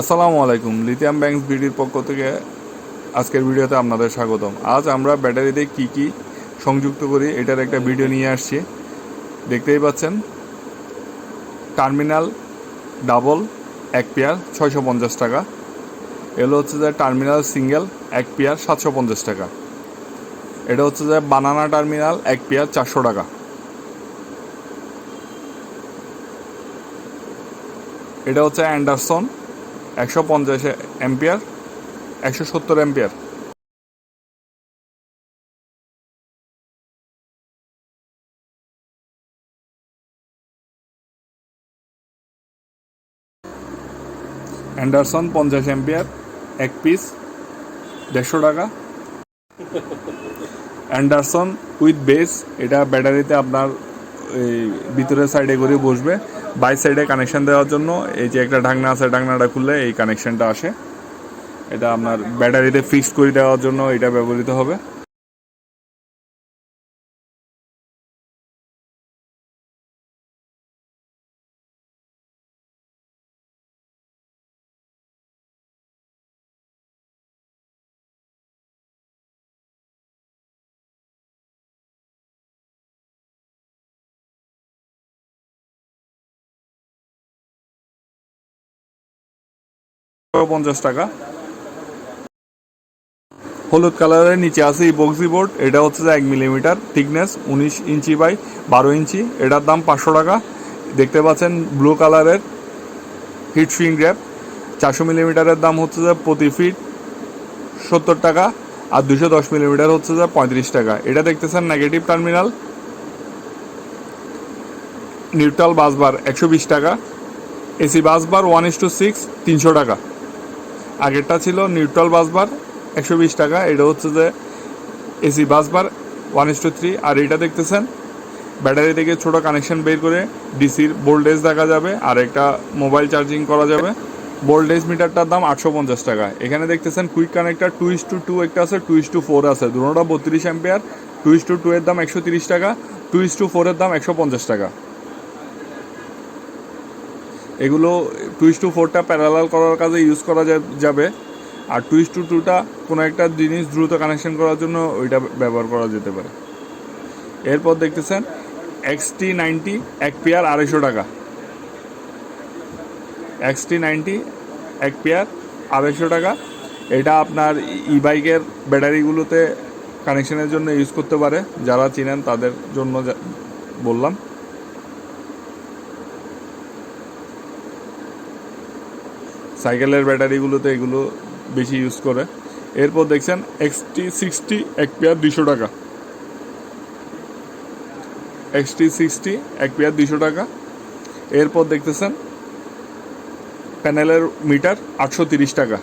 আসসালামু আলাইকুম, lithium bank বিডির পক্ষ থেকে আজকের ভিডিওতে আপনাদের স্বাগতম। আজ আমরা ব্যাটারিতে কি কি সংযুক্ত করি, এটার একটা ভিডিও নিয়ে আসছি। দেখতেই পাচ্ছেন, টার্মিনাল ডাবল এক পেয়ার ছয়শো পঞ্চাশ টাকা। এগুলো হচ্ছে যে টার্মিনাল সিঙ্গেল এক পেয়ার সাতশো পঞ্চাশ টাকা। এটা হচ্ছে যে বানানা টার্মিনাল এক পেয়ার চারশো টাকা। এটা হচ্ছে অ্যান্ডারসন একশো পঞ্চাশ অ্যাম্পিয়ার, একশো সত্তর অ্যাম্পিয়ার। অ্যান্ডারসন পঞ্চাশ অ্যাম্পিয়ার, এক পিস, দেড়শো টাকা। অ্যান্ডারসন উইথ বেস, এটা ব্যাটারিতে আপনার ভিতরের সাইডে করে বসবে। বাই সাইডে কানেকশান দেওয়ার জন্য এই যে একটা ঢাকনা আছে, ঢাকনাটা খুললে এই কানেকশানটা আসে। এটা আপনার ব্যাটারিতে ফিক্স করে দেওয়ার জন্য এটা ব্যবহৃত হবে। পঞ্চাশ টাকা। হলুদ কালারের নিচে আছে ইপক্সি বোর্ড এটা হচ্ছে যে এক মিলিমিটার থিকনেস উনিশ ইঞ্চি বাই বারো ইঞ্চি। এটার দাম পাঁচশো টাকা। দেখতে পাচ্ছেন ব্লু কালারের হিট সুইং গ্র্যাপ চারশো মিলিমিটারের দাম হচ্ছে যে প্রতি ফিট সত্তর টাকা আর দুশো দশ মিলিমিটার হচ্ছে যে পঁয়ত্রিশ টাকা। এটা দেখতেছেন নেগেটিভ টার্মিনাল নিউট্রাল বাসবার একশো বিশ টাকা। AC busbar one is to six তিনশো টাকা। আগেরটা ছিল নিউট্রাল বাসবার একশো বিশ টাকা। এটা হচ্ছে যে AC busbar one is to three আর এটা দেখতেছেন, ব্যাটারি থেকে ছোট কানেকশন বের করে ডিসির ভোল্টেজ দেখা যাবে, আর একটা মোবাইল চার্জিং করা যাবে। ভোল্টেজ মিটারটার দাম আটশো পঞ্চাশ টাকা। এখানে দেখতেছেন quick connector two is to two একটা আছে টু ইস টু ফোর আছে। দুটোটা বত্রিশ ampere two is to two এর দাম একশো তিরিশ টাকা টু ইস টু ফোরের দাম একশো পঞ্চাশ টাকা। এগুলো টুইস টু ফোরটা প্যারালাল করার কাজে ইউজ করা যাবে। আর টুইস টু টুটা কোনো একটা জিনিস দ্রুত কানেকশন করার জন্য ওইটা ব্যবহার করা যেতে পারে। এরপর দেখতেছেন এক্সটি নাইনটি এক পেয়ার আড়াইশো টাকা। এক্সটি নাইনটি এক পেয়ার আড়াইশো টাকা। এটা আপনার ই বাইকের ব্যাটারিগুলোতে কানেকশনের জন্য ইউজ করতে পারে। যারা চিনেন তাদের জন্য বললাম। সাইকেলের ব্যাটারিগুলোতে এগুলো বেশি ইউজ করে। এরপর দেখছেন এক্সটি সিক্সটি এক পেয়ার দুশো টাকা। এক্সটি সিক্সটি এক পেয়ার দুশো টাকা। এরপর দেখতেছেন প্যানেলের মিটার আটশো তিরিশ টাকা।